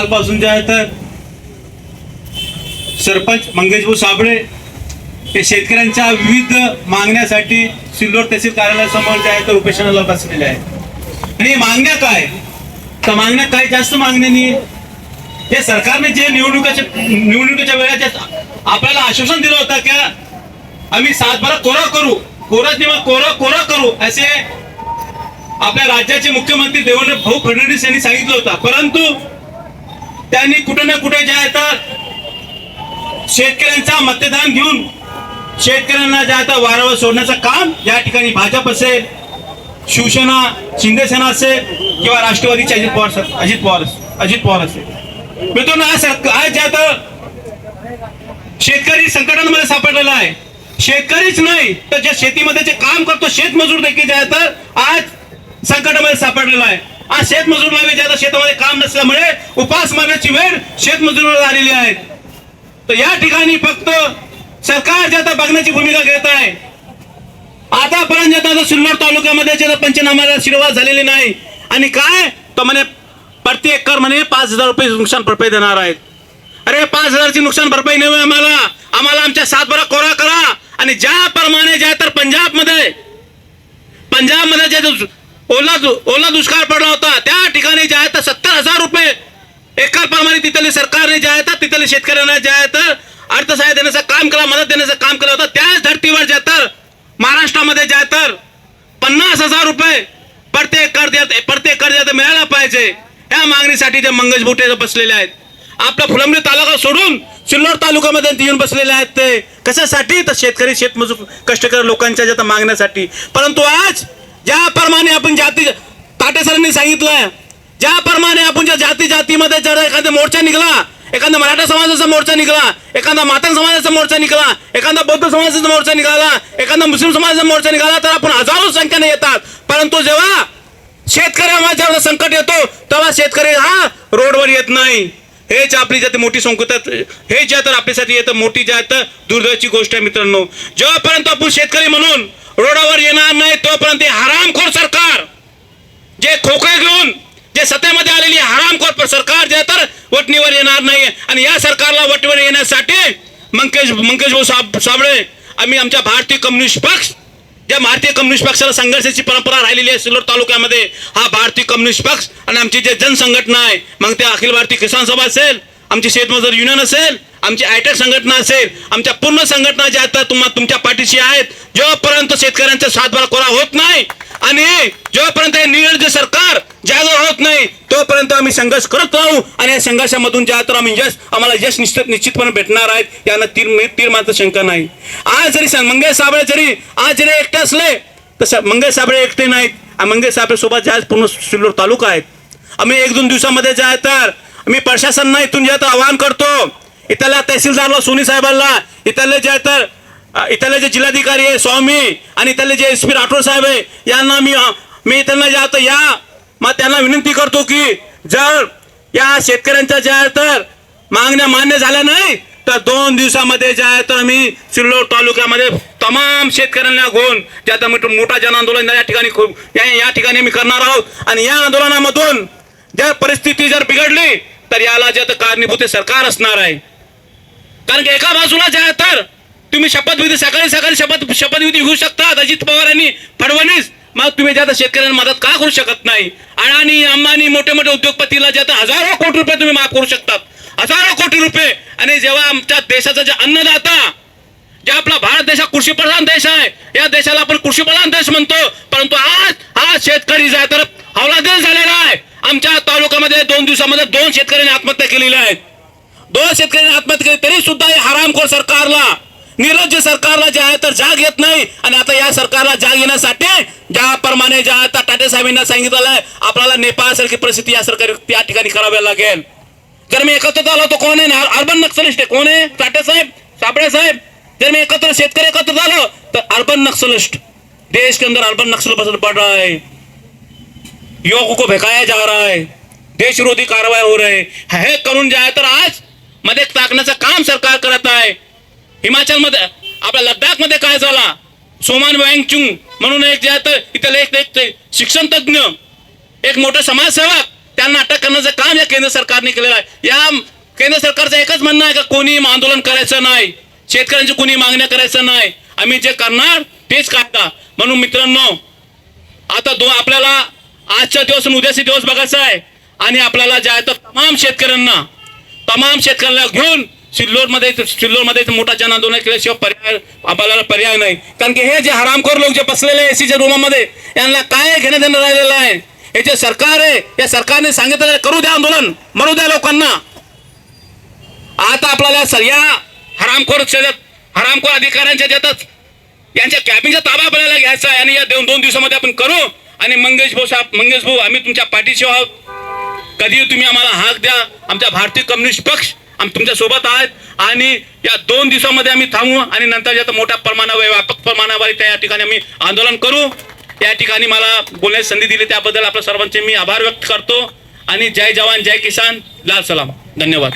पासून जे आहे तर सरपंच मंगेशभाऊ साबळे हे शेतकऱ्यांच्या विविध मागण्यासाठी सिल्लोड तहसील कार्यालयासमोर जे आहे तर उपेशनाला बसलेले आहे आणि मागण्या काय? तर मागण्या काय जास्त मागण्या नाही. हे सरकारने जे निवडणुकाच्या निवडणुकीच्या वेळेच्या आपल्याला आश्वासन दिलं होतं की आम्ही सातबारा कोरा करू. कोरा किंवा कोरा कोरा करू असे आपल्या राज्याचे मुख्यमंत्री देवेंद्र भाऊ फडणवीस यांनी सांगितलं होतं. परंतु त्यांनी कुठे ना कुठे जे आहे तर शेतकऱ्यांचा मतदान घेऊन शेतकऱ्यांना जे आता वारंवार सोडण्याचं काम या ठिकाणी भाजप असेल शिवसेना शिंदेसेना असेल किंवा राष्ट्रवादीचे अजित पवार सर- अजित पवार अजित पवार असेल. मित्रांनो आज आज जे आता शेतकरी संकटांमध्ये सापडलेला आहे. शेतकरीच नाही तर ज्या शेतीमध्ये जे काम करतो शेतमजूर देखील जे आहे तर आज संकटामध्ये सापडलेला आहे. आज शेतमजूरला बी शेतामध्ये काम नसल्यामुळे उपास मारण्याची वेळ शेतमजूरला आलेली आहे. तर या ठिकाणी फक्त सरकार जे आता बघण्याची भूमिका घेत आहे आतापर्यंत आता सिल्लोड तालुक्यामध्ये ज्याचा पंचनामाला सुरुवात झालेली नाही आणि काय? तो म्हणे प्रति एकर म्हणे पाच हजार रुपये नुकसान भरपाई देणार आहेत. अरे पाच हजारची नुकसान भरपाई नाही आम्हाला. आम्हाला आमच्या सातबारा कोरा करा. आणि ज्याप्रमाणे ज्या तर पंजाबमध्ये पंजाबमध्ये जे ओला दु- ओला दुष्काळ पडला होता. त्या ठिकाणी जे आहे तर सत्तर हजार रुपये. एकर प्रमाणे तिथले सरकारने जे आहे तर तिथले शेतकऱ्यांना जे आहे तर अर्थसहाय्य देण्याचं काम केलं मदत देण्याचं काम केलं होतं. त्याच धर्तीवर जे तर महाराष्ट्रामध्ये जे तर पन्नास हजार रुपये प्रत्येक कर देत प्रत्येक कर देत मिळायला पाहिजे. या मागणीसाठी जे मंगेश बुटे बसलेले आहेत. आपला फुलंबरी तालुका सोडून सिल्लोड तालुक्यामध्ये येऊन बसलेले आहेत ते. कशासाठी? तर शेतकरी शेतमजूर कष्टकरी लोकांच्या ज्या मागण्यासाठी. परंतु आज ज्याप्रमाणे आपण जाती ताटे सरांनी सांगितलं ज्याप्रमाणे आपण ज्या जाती जातीमध्ये जर एखादा मोर्चा निघाला एखादा मराठा समाजाचा मोर्चा निघाला एखादा मातंग समाजाचा मोर्चा निघाला एखादा बौद्ध समाजाचा मोर्चा निघाला एखादा मुस्लिम समाजाचा मोर्चा निघाला तर आपण हजारो संख्येने येतात. परंतु जेव्हा शेतकऱ्यांना जेव्हा संकट येतो तेव्हा शेतकरी हा रोडवर येत नाही. हेच आपली जाते मोठी संकुतात हे जे तर आपल्यासाठी येतं मोठी जे तर दुर्दैवाची गोष्ट आहे मित्रांनो. जेव्हापर्यंत आपण शेतकरी म्हणून रोडावर येणार नाही तोपर्यंत ते हरामखोर सरकार जे खोके घेऊन जे सत्तेमध्ये आलेली हरामखोर सरकार जे तर वटणीवर येणार नाही आणि या सरकारला वटणीवर येण्यासाठी मंकेश मंकेश भाऊ साब साबळे आम्ही आमच्या भारतीय कम्युनिस्ट पक्ष ज्या भारतीय कम्युनिस्ट पक्षाला संघर्षाची परंपरा राहिलेली आहे सिल्लोड तालुक्यामध्ये हा भारतीय कम्युनिस्ट पक्ष आणि आमची जे जनसंघटना आहे मग ते अखिल भारतीय किसान सभा असेल आमची शेतमजूर युनियन असेल आमची आयटेक संघटना असेल आमच्या पूर्ण संघटना ज्या आता तुम्हाला तुम्हा तुमच्या पाठीशी आहेत. जेव्हापर्यंत शेतकऱ्यांचा सातबार कोरा होत नाही आणि जेव्हापर्यंत हे निर्णय सरकार जागर होत नाही तोपर्यंत आम्ही संघर्ष करत राहू आणि या संघर्षामधून ज्या तर आम्ही यश आम्हाला यश निश्चित निश्चितपणे भेटणार आहेत यांना तीर तीर मात्र शंका नाही. आज जरी सं- मंगेश साबळे जरी आज जरी एकटे असले तसं मंगेश साबळे एकटे नाहीत. मंगेश साबळे सोबत ज्या पूर्ण सिल्लोड तालुका आहेत. आम्ही एक दोन दिवसामध्ये ज्या तर मी प्रशासनाला इथून जे तर आवाहन करतो इथल्या तहसीलदारला सोनी साहेबांना इथले जे आहे तर इथले जे जिल्हाधिकारी आहे स्वामी आणि इथले जे एस पी राठोड साहेब आहे यांना मी मी त्यांना जे आता तर या मग त्यांना विनंती करतो की जर या शेतकऱ्यांच्या ज्या आहे तर मागण्या मान्य झाल्या नाही तर दोन दिवसामध्ये जे आहे तर आम्ही सिल्लोड तालुक्यामध्ये तमाम शेतकऱ्यांना घेऊन जे आता मी मोठा जन आंदोलन या ठिकाणी खूप या या ठिकाणी आम्ही करणार आहोत. आणि या आंदोलनामधून जर परिस्थिती जर बिघडली तर याला जे आता कारणीभूत सरकार असणार आहे. कारण की एका बाजूला जे आहे तर तुम्ही शपथविधी सकाळी सकाळी शपथ शपथविधी घेऊ शकतात अजित पवार यांनी फडणवीस. मग तुम्ही ज्या शेतकऱ्यांना मदत का करू शकत नाही? अडाणी अंबानी मोठे मोठे उद्योगपतीला जे आता हजारो कोटी रुपये तुम्ही माफ करू शकतात. हजारो कोटी रुपये. आणि जेव्हा आमच्या देशाचा जे अन्नदाता जे आपला भारत देश हा कृषीप्रधान देश आहे या देशाला आपण कृषीप्रधान देश म्हणतो. परंतु आज हा शेतकरी जाय आहे तर हवालादिल झालेला आहे. आमच्या तालुक्यामध्ये दोन दिवसामध्ये दोन शेतकऱ्यांनी आत्महत्या केलेल्या आहेत. दोन शेतकऱ्यांनी आत्महत्या केली तरी सुद्धा हे हरामखोर सरकारला निरज्य सरकारला जे आहे तर जाग येत नाही. आणि आता या सरकारला जाग येण्यासाठी ज्याप्रमाणे ज्या आता टाटे साहेबांना सांगितलेलं आहे आपल्याला नेपाळसारखी परिस्थिती या सरकार त्या ठिकाणी करावी लागेल. जर मी एकत्र आलो तो कोण आहे? अर्बन नक्सलिस्ट आहे. कोण आहे? टाटे साहेब साबळे साहेब. जर मैं एकत्र शेतकरी एकत्र झालो तर अर्बन नक्सलिस्ट देश के अंदर अर्बन नक्सल पसंद पड़ रहा है. युवकों को भकाया जा रहा है। देश विरोधी कारवाई हो रहे है। हे करून जे आहे तर आज मध्ये टाकण्याचं काम सरकार करत आहे। हिमाचलमध्ये आपल्या लद्दाखमध्ये काय झाला? सोमान वँगचुंग म्हणून एक जे आहे इथले एक एक शिक्षण तज्ञ एक मोठे समाजसेवक त्यांना अटक करण्याचं काम या केंद्र सरकारने केलेलं आहे. या केंद्र सरकारचं एकच म्हणणं आहे का कोणी आंदोलन करायचं नाही? शेतकऱ्यांची कोणी मागण्या करायचं नाही? आम्ही जे करणार तेच काढता म्हणून मित्रांनो आता दो आपल्याला आजचा दिवस आणि उद्याचा दिवस बघायचा आहे. आणि आपल्याला जे आहे तर तमाम शेतकऱ्यांना तमाम शेतकऱ्यांना घेऊन सिल्लोरमध्ये सिल्लोरमध्ये मोठा जन आंदोलन केल्याशिवाय पर्याय आपल्याला पर्याय नाही. कारण की हे जे हरामखोर लोक जे बसलेले एसीच्या रूमामध्ये यांना काय घेणं देणं राहिलेलं आहे? हे जे सरकार आहे या सरकारने सांगितलं करू द्या आंदोलन मरू द्या लोकांना. आता आपल्याला सर या हरामखोर क्षेत्रात हरामखोर अधिकाऱ्यांच्या ज्यातच यांच्या कॅबिनचा ताबा आपल्याला घ्यायचा आहे आणि या दोन दोन दिवसामध्ये आपण करू. आणि मंगेश भाऊ साहेब मंगेश भाऊ आम्ही तुमच्या पाठीशी आहोत. कधी तुम्ही आम्हाला हाक द्या. आमच्या भारतीय कम्युनिस्ट पक्ष आम्ही तुमच्यासोबत आहेत. आणि या दोन दिवसामध्ये आम्ही थांबू आणि नंतर यात मोठ्या प्रमाणावर व्यापक प्रमाणावर त्या ठिकाणी आम्ही आंदोलन करू. या ठिकाणी मला बोलण्याची संधी दिली त्याबद्दल आपल्या सर्वांचे मी आभार व्यक्त करतो. आणि जय जवान जय किसान. लाल सलाम. धन्यवाद.